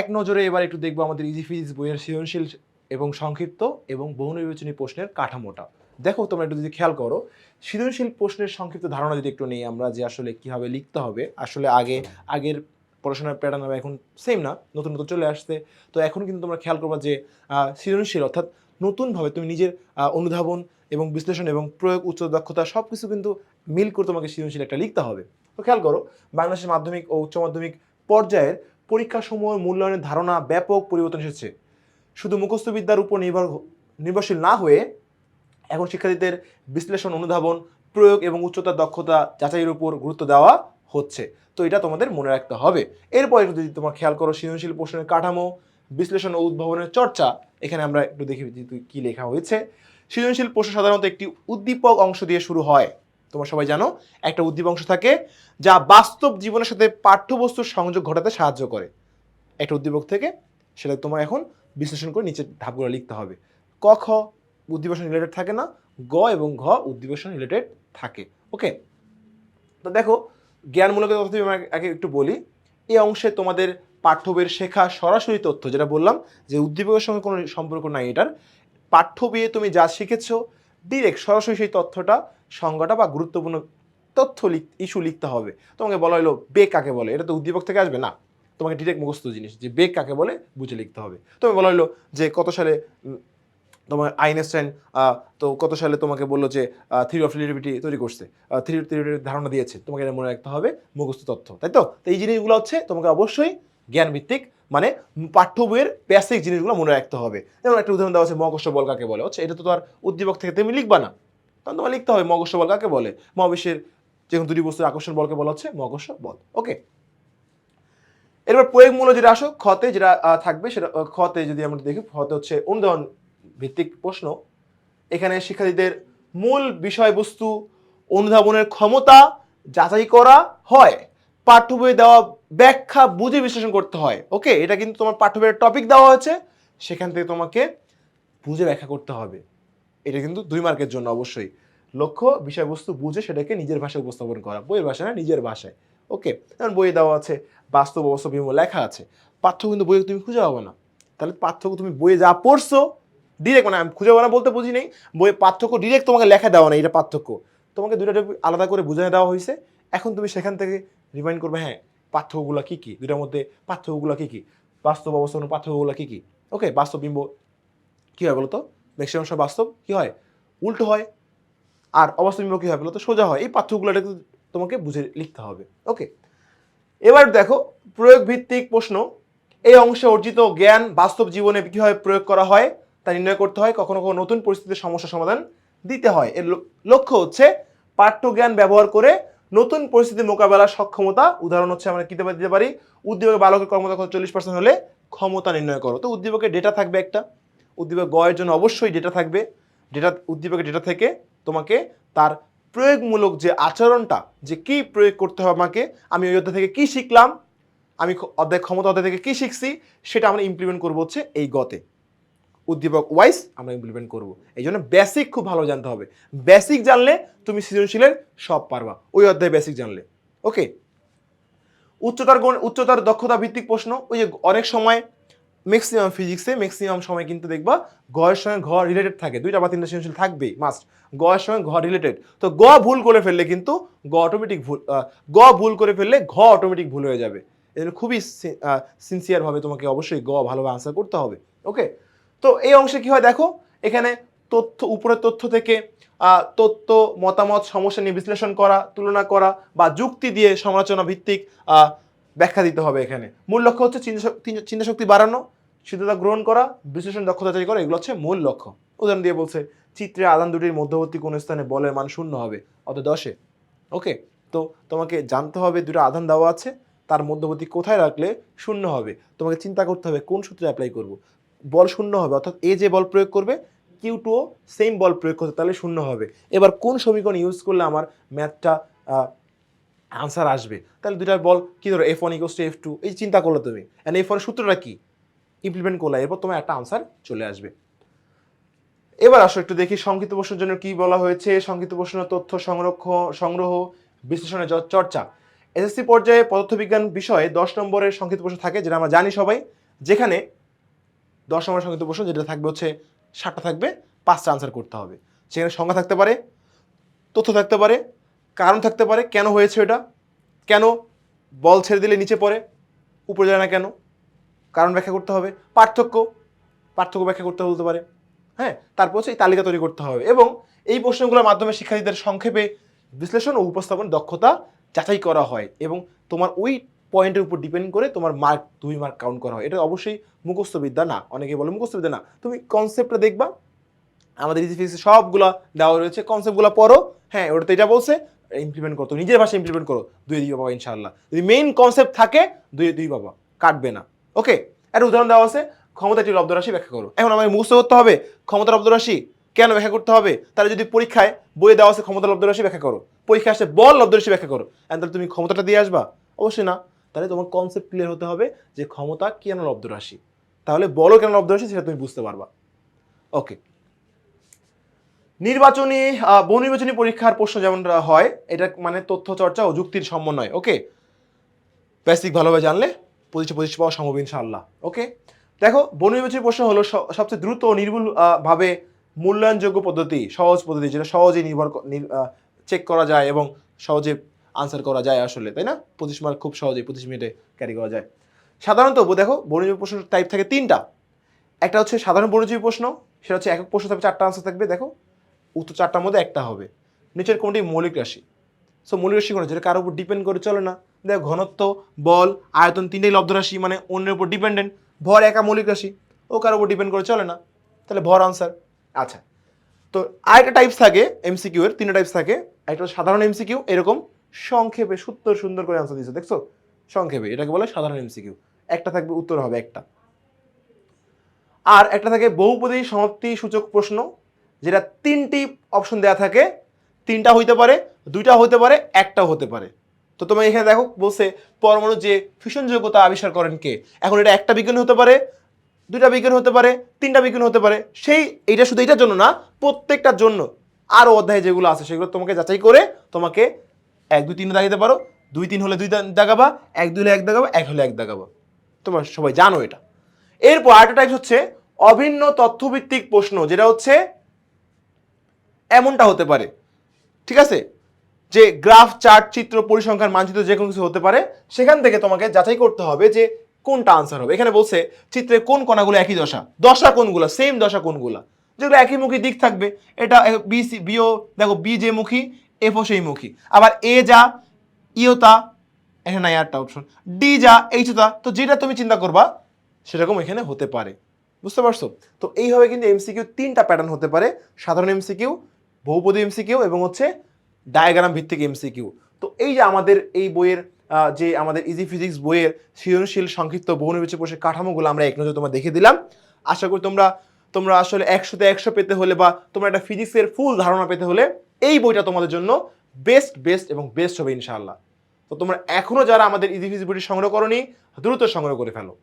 এক নজরে এবার একটু দেখব আমাদের ইজি ফিজিক্স বইয়ের সৃজনশীল এবং সংক্ষিপ্ত এবং বহুনির্বাচনী প্রশ্নের কাঠামোটা। দেখো, তোমরা একটু যদি খেয়াল করো, সৃজনশীল প্রশ্নের সংক্ষিপ্ত ধারণা যদি একটু নেই আমরা যে আসলে কীভাবে লিখতে হবে, আসলে আগে, আগের পড়াশোনার প্যাটার্ন এখন সেম না, নতুন নতুন চলে আসছে। তো এখন কিন্তু তোমরা খেয়াল করবা যে সৃজনশীল অর্থাৎ নতুনভাবে তুমি নিজের অনুধাবন এবং বিশ্লেষণ এবং প্রয়োগ উচ্চ দক্ষতা সব কিছু কিন্তু মিল করে তোমাকে সৃজনশীল একটা লিখতে হবে। তো খেয়াল করো, বাংলাদেশের মাধ্যমিক ও উচ্চ মাধ্যমিক পর্যায়ের পরীক্ষাসমূহ মূল্যায়নের ধারণা ব্যাপক পরিবর্তন এসেছে। শুধু মুখস্থবিদ্যার উপর নির্ভর নির্ভরশীল না হয়ে এখন শিক্ষার্থীদের বিশ্লেষণ, অনুধাবন, প্রয়োগ এবং উচ্চতার দক্ষতা যাচাইয়ের উপর গুরুত্ব দেওয়া হচ্ছে। তো এটা তোমাদের মনে রাখতে হবে। এরপরে যদি তোমার খেয়াল করো, সৃজনশীল প্রশ্নের কাঠামো, বিশ্লেষণ ও উদ্ভাবনের চর্চা, এখানে আমরা একটু দেখি কী লেখা হয়েছে। সৃজনশীল প্রশ্ন সাধারণত একটি উদ্দীপক অংশ দিয়ে শুরু হয়। তোমরা সবাই জানো, একটা উদ্দীপক অংশ থাকে যা বাস্তব জীবনের সাথে পাঠ্যবস্তুর সংযোগ ঘটাতে সাহায্য করে। একটা উদ্দীপক থেকে সেটা তোমার এখন বিশ্লেষণ করে নিচের ধাপগুলো লিখতে হবে। ক, খ উদ্দীপকশন রিলেটেড থাকে না, গ এবং ঘ উদ্দীপকশন রিলেটেড থাকে। ওকে তো দেখো, জ্ঞানমূলক তথ্য আমি আগে- একটু বলি এই অংশে তোমাদের পাঠ্য বইয়ের শেখা সরাসরি তথ্য, যেটা বললাম যে উদ্দীপকের সঙ্গে কোনো সম্পর্ক নাই এটার। পাঠ্য বইয়ে তুমি যা শিখেছো ডিরেক্ট সরাসরি সেই তথ্যটা, সংজ্ঞাটা বা গুরুত্বপূর্ণ তথ্য লিখ ইস্যু লিখতে হবে। তোমাকে বলা হলো বেগ কাকে বলে? এটা তো উদ্দীপক থেকে আসবে না। তোমাকে ডিরেক্ট মুখস্থ জিনিস যে বেগ কাকে বলে বুঝে লিখতে হবে। তোমাকে বলা হলো যে কত সালে তোমার আইনস্টাইন তো কত সালে তোমাকে বলল যে থিওরি অফ রিলেটিভিটি তৈরি করছে। থিওরি থিওরির ধারণা দিয়েছে। তোমাকে এটা মনে রাখতে হবে, মুখস্থ তথ্য। তাই তো? তো এই জিনিসগুলো হচ্ছে তোমাকে অবশ্যই জ্ঞান ভিত্তিক মানে পাঠ্য বইয়ের বেসিক জিনিসগুলো মনে রাখতে হবে। যেমন একটা উদাহরণ দেওয়া আছে, মহাকর্ষ বল কাকে বলে? হচ্ছে এটা তো তোমার উদ্দীপক থেকে তুমি লিখবা না। তখন তোমার লিখতে হবে, মহাকর্ষ বল কাকে বলে? মহাবিশ্বের যে কোনো দুটি বস্তুর আকর্ষণ বলকে বলা হচ্ছে মহাকর্ষ বল। ওকে এরপর প্রয়োগমূলক যেটা আসো খতে যেটা থাকবে সেটা খতে যদি আমরা দেখি খতে হচ্ছে অনুদান ভিত্তিক প্রশ্ন। এখানে শিক্ষার্থীদের মূল বিষয়বস্তু অনুধাবনের ক্ষমতা যাচাই করা হয়। পাঠ্য বইয়ে দেওয়া ব্যাখ্যা বুঝে বিশ্লেষণ করতে হয় ওকে এটা কিন্তু তোমার পাঠ্য বইয়ের টপিক দেওয়া হয়েছে, সেখান থেকে তোমাকে বুঝে ব্যাখ্যা করতে হবে। এটা কিন্তু দুই মার্কের জন্য অবশ্যই। লক্ষ্য, বিষয়বস্তু বুঝে সেটাকে নিজের ভাষায় উপস্থাপন করা, বইয়ের ভাষা না, নিজের ভাষায় ওকে যেমন বইয়ে দেওয়া আছে, বাস্তব অবস্থা বিমূল লেখা আছে পার্থক্য কিন্তু বইয়ে তুমি খুঁজে পাবে না। তাহলে পার্থক্য তুমি বইয়ে যা পড়ছো ডিরেক্ট মানে আমি খুঁজে পাবো না বলতে বুঝি নেই, বইয়ে পার্থক্য ডিরেক্ট তোমাকে লেখা দেওয়া না এটা পার্থক্য তোমাকে দুটো আলাদা করে বুঝিয়ে দেওয়া হয়েছে, এখন তুমি সেখান থেকে রিমাইন্ড করবে হ্যাঁ পার্থক্যগুলো কী কী? দুটার মধ্যে পার্থক্যগুলো কী কী? বাস্তব অবস্থান পার্থক্যগুলো কী কী? ওকে বাস্তব বিম্ব কী হয় বলো তো ম্যাক্সিমাম সব বাস্তব কী হয়? উল্টো হয়। আর অবাস্তব বিম্ব কী হয় বলো তো সোজা হয়। এই পার্থক্যগুলো এটা কিন্তু তোমাকে বুঝে লিখতে হবে। ওকে এবার দেখো প্রয়োগ ভিত্তিক প্রশ্ন। এই অংশে অর্জিত জ্ঞান বাস্তব জীবনে কীভাবে প্রয়োগ করা হয়? তা নির্ণয় করতে হয়। কখনো কখনো নতুন পরিস্থিতির সমস্যা সমাধান দিতে হয়। এর লক্ষ্য হচ্ছে পাঠ্যজ্ঞান ব্যবহার করে নতুন পরিস্থিতি মোকাবেলার সক্ষমতা, উদাহরণ হচ্ছে আমরা কিতে দিতে পারি? উদ্দীপকের বালকের কর্মতা চল্লিশ পার্সেন্ট হলে ক্ষমতা নির্ণয় করো। তো উদ্দীপকের ডেটা থাকবে একটা। উদ্দীপক গয়ের জন্য অবশ্যই ডেটা থাকবে। ডেটা উদ্দীপকের ডেটা থেকে তোমাকে তার প্রয়োগমূলক যে আচরণটা, যে কি প্রয়োগ করতে হবে আমাকে, আমি ওই অধ্যায় থেকে কি শিখলাম, আমি অধ্যায় ক্ষমতা অধ্যায় থেকে কি শিখছি, সেটা আমরা ইমপ্লিমেন্ট করব হচ্ছে এই গতে। উদ্দীপক ওয়াইজ আমরা ইমপ্লিমেন্ট করব। এই জন্য বেসিক খুব ভালো জানতে হবে। বেসিক জানলে তুমি সৃজনশীলের সব পারবা। ওই অধ্যায় বেসিক জানলে। ওকে উচ্চতার গুণ, উচ্চতার দক্ষতা ভিত্তিক প্রশ্ন। ওই যে অনেক সময় ম্যাক্সিমাম ফিজিক্সে ম্যাক্সিমাম সময় কিন্তু দেখবা গয়ের সঙ্গে ঘ রিলেটেড থাকে। দুইটা বা তিনটা সৃজনশীল থাকবেই মাস্ট গয়ের সঙ্গে ঘ রিলেটেড তো গ ভুল করে ফেললে কিন্তু গ অটোমেটিক ভুল গ ভুল করে ফেললে ঘ অটোমেটিক ভুল হয়ে যাবে। এই জন্য খুবই সিনসিয়ারভাবে তোমাকে অবশ্যই গ ভালোভাবে আনসার করতে হবে। ওকে তো এই অংশে কি হয় দেখো? এখানে তথ্য, উপরের তথ্য থেকে তথ্য, মতামত, সমস্যা নিয়ে বিশ্লেষণ করা, তুলনা করা বা যুক্তি দিয়ে সমালোচনা ভিত্তিক ব্যাখ্যা দিতে হবে এখানে। মূল লক্ষ্য হচ্ছে চিন্তা শক- চিন্তা- চিন্তা শক্তি বাড়ানো, সিদ্ধতা গ্রহণ করা, বিশ্লেষণ দক্ষতা তৈরি করা, এগুলো হচ্ছে মূল লক্ষ্য। উদাহরণ দিয়ে বলছে, চিত্রে আদান দুটির মধ্যবর্তী কোন স্থানে বলের মান শূন্য হবে অত দশে। ওকে, তো তোমাকে জানতে হবে দুটো আধান দেওয়া আছে, তার মধ্যবর্তী কোথায় রাখলে শূন্য হবে? তোমাকে চিন্তা করতে হবে কোন সূত্রে অ্যাপ্লাই করব? বল শূন্য হবে। অর্থাৎ এ যে বল প্রয়োগ করবে কিউ টুও সেম বল প্রয়োগ করতে তাহলে শূন্য হবে। এবার কোন সমীকরণ ইউজ করলে আমার ম্যাথটা আনসার আসবে? তাহলে দুইটার বল কি ধরো F one equals to F two এই চিন্তা করলে তুমি। অ্যান্ড এফ ওয়ানের সূত্রটা কি? ইমপ্লিমেন্ট করলে, এরপর তোমার একটা আনসার চলে আসবে। এবার আসো একটু দেখি, সংক্ষিপ্ত প্রশ্নের জন্য কি বলা হয়েছে? সংক্ষিপ্ত প্রশ্ন, তথ্য সংরক্ষণ সংগ্রহ, বিশ্লেষণের চর্চা। এসএসসি পর্যায়ে পদার্থবিজ্ঞান বিষয়ে দশ নম্বরের সংক্ষিপ্ত প্রশ্ন থাকে, যেটা আমরা জানি সবাই, যেখানে দশ নম্বর সংক্ষিপ্ত প্রশ্ন, যেটা থাকবে হচ্ছে সাতটা থাকবে, পাঁচটা আনসার করতে হবে। সেখানে সংখ্যা থাকতে পারে, তথ্য থাকতে পারে, কারণ থাকতে পারে, কেন হয়েছে এটা, কেন বল ছেড়ে দিলে নিচে পড়ে, উপরে যায় না কেন, কারণ ব্যাখ্যা করতে হবে, পার্থক্য পার্থক্য ব্যাখ্যা করতে বলতে পারে হ্যাঁ তারপর হচ্ছে এই তালিকা তৈরি করতে হবে এবং এই প্রশ্নগুলোর মাধ্যমে শিক্ষার্থীদের সংক্ষেপে বিশ্লেষণ ও উপস্থাপন দক্ষতা যাচাই করা হয় এবং তোমার ওই পয়েন্টের উপর ডিপেন্ড করে তোমার মার্ক দুই মার্ক কাউন্ট করা হয়। এটা অবশ্যই মুখস্থ বিদ্যা না। অনেকে বলে মুখস্থ বিদ্যা না। তুমি কনসেপ্টটা দেখবা। আমাদের ইজি ফিজিক্সে সবগুলো দেওয়া রয়েছে। কনসেপ্টগুলো পড়ো। হ্যাঁ ওটা তো এটা বলছে। ইমপ্লিমেন্ট করো। নিজের ভাষায় ইমপ্লিমেন্ট করো। দুই দুই বাবা ইনশাল্লাহ যদি মেইন কনসেপ্ট থাকে, দুই দুই বাবা কাটবে না। ওকে একটা উদাহরণ দেওয়া আছে। ক্ষমতাটি লব্ধ রাশি ব্যাখ্যা করো। এখন আমাকে মুখস্থ করতে হবে। ক্ষমতা লব্ধ রাশি কেন ব্যাখ্যা করতে হবে? তাহলে যদি পরীক্ষায় বইয়ে দেওয়া আছে ক্ষমতা লব্ধ রাশি ব্যাখ্যা করো। পরীক্ষা আসে বল লব্ধ রাশি ব্যাখ্যা করো। তাহলে তুমি ক্ষমতাটা দিয়ে আসবা? অবশ্যই না। তাহলে তোমার কনসেপ্ট ক্লিয়ার হতে হবে যে ক্ষমতা কেন লব্ধ রাশি তাহলে বলো কেন লব্ধ রাশি সেটা তুমি বুঝতে পারবা। ওকে নির্বাচনী আহ, বহু নির্বাচনী পরীক্ষার প্রশ্ন যেমন হয় এটা মানে তথ্য চর্চা ও যুক্তির সমন্বয় ওকে বেসিক ভালোভাবে জানলে পঁচিশে পঁচিশ পাওয়া সম্ভব ইনশাআল্লাহ ওকে দেখো বহু নির্বাচনী প্রশ্ন হলো সবচেয়ে দ্রুত ও নির্ভুল আহ, ভাবে মূল্যায়নযোগ্য পদ্ধতি সহজ পদ্ধতি যেটা সহজে নির্ভর চেক করা যায় এবং সহজে আনসার করা যায় আসলে, তাই না? পঁচিশ মার্ক খুব সহজেই পঁচিশ মিনিটে ক্যারি করা যায়। সাধারণত দেখো বহুনির্বাচনী প্রশ্ন টাইপ থাকে তিনটা। একটা হচ্ছে সাধারণ বহুনির্বাচনী প্রশ্ন, সেটা হচ্ছে একক প্রশ্ন থাকবে, চারটা আনসার থাকবে, দেখো। উত্তর চারটার মধ্যে একটা হবে। নিচের কোনটি? মৌলিক রাশি। সো মৌলিক রাশি কোনো যেটা কারোর উপর ডিপেন্ড করে চলে না। দেখো, ঘনত্ব, বল, আয়তন তিনটেই লব্ধ রাশি মানে অন্যের উপর ডিপেন্ডেন্ট ভর একা মৌলিক রাশি, ও কারোর উপর ডিপেন্ড করে চলে না। তাহলে ভর আনসার আচ্ছা। তো আরেকটা টাইপস থাকে এমসিকিউ এর, তিনটা টাইপস থাকে। একটা সাধারণ এমসিকিউ এরকম সংক্ষেপে সুন্দর সুন্দর করে আনসার দিয়েছে, দেখছ? সংক্ষেপে, এটাকে বলে সাধারণ এমসিকিউ একটা থাকবে, উত্তর হবে একটা। আর একটা থাকে বহুপদী সমাপ্তি সূচক প্রশ্ন, যেটা তিনটি অপশন দেওয়া থাকে। তিনটা হইতে পারে, দুইটা হতে পারে একটা হতে পারে। তো তোমার এখানে দেখো, বলছে পরমাণু যে ফিশন যোগ্যতা আবিষ্কার করেন কে? এখন এটা একটা বিজ্ঞান হতে পারে, দুইটা বিজ্ঞান হতে পারে, তিনটা বিজ্ঞান হতে পারে। সেই এটা শুধু এটার জন্য না, প্রত্যেকটার জন্য আরও অধ্যায় যেগুলো আছে, সেগুলো তোমাকে যাচাই করে তোমাকে এক, দুই, তিন দাগাইতে পারো। দুই, তিন হলে দুই দাগাবা, এক, দুই হলে এক দাগাবা, এক হলে এক দাগাবা। তোমরা সবাই জানো এটা। এরপর আরেকটা টাইপ হচ্ছে অভিন্ন তথ্যভিত্তিক প্রশ্ন, যেটা হচ্ছে এমনটা হতে পারে। ঠিক আছে? যে গ্রাফ, চার্ট, চিত্র, পরিসংখ্যান, মানচিত্র, যে কোনো কিছু হতে পারে। সেখান থেকে তোমাকে যাচাই করতে হবে যে কোনটা আনসার হবে। এখানে বলছে, চিত্রে কোন কণাগুলো একই দশা? দশা কোনগুলো? সেম দশা কোনগুলো? যেগুলো একই মুখী দিক থাকবে। এটা বি সি বিও দেখো বি যে মুখী এফও সেই মুখী। আবার এ যা ইও তা, এখানে নাই আটটা অপশন ডি যা, এইচ তা, তো যেটা তুমি চিন্তা করবা, সেরকম এখানে হতে পারে। বুঝতে পারছ? তো এইভাবে কিন্তু এমসিকিউ তিনটা প্যাটার্ন হতে পারে। সাধারণ এমসিকিউ বহুপদী এমসিকিউ এবং হচ্ছে ডায়াগ্রাম ভিত্তিক এমসিকিউ তো এই যে আমাদের এই বইয়ের যে আমাদের ইজি ফিজিক্স বইয়ের সৃজনশীল, সংক্ষিপ্ত বহুনির্বাচী কোষের কাঠামোগুলো আমরা এক নজরে তোমার দেখে দিলাম। আশা করি তোমরা তোমরা আসলে একশোতে একশো পেতে হলে বা তোমরা একটা ফিজিক্সের ফুল ধারণা পেতে হলে এই বইটা তোমাদের জন্য বেস্ট বেস্ট এবং বেস্ট হবে ইনশাআল্লাহ। তো তোমরা এখনও যারা আমাদের ইজি বইটি সংগ্রহ করনি, দ্রুত সংগ্রহ করে ফেলো।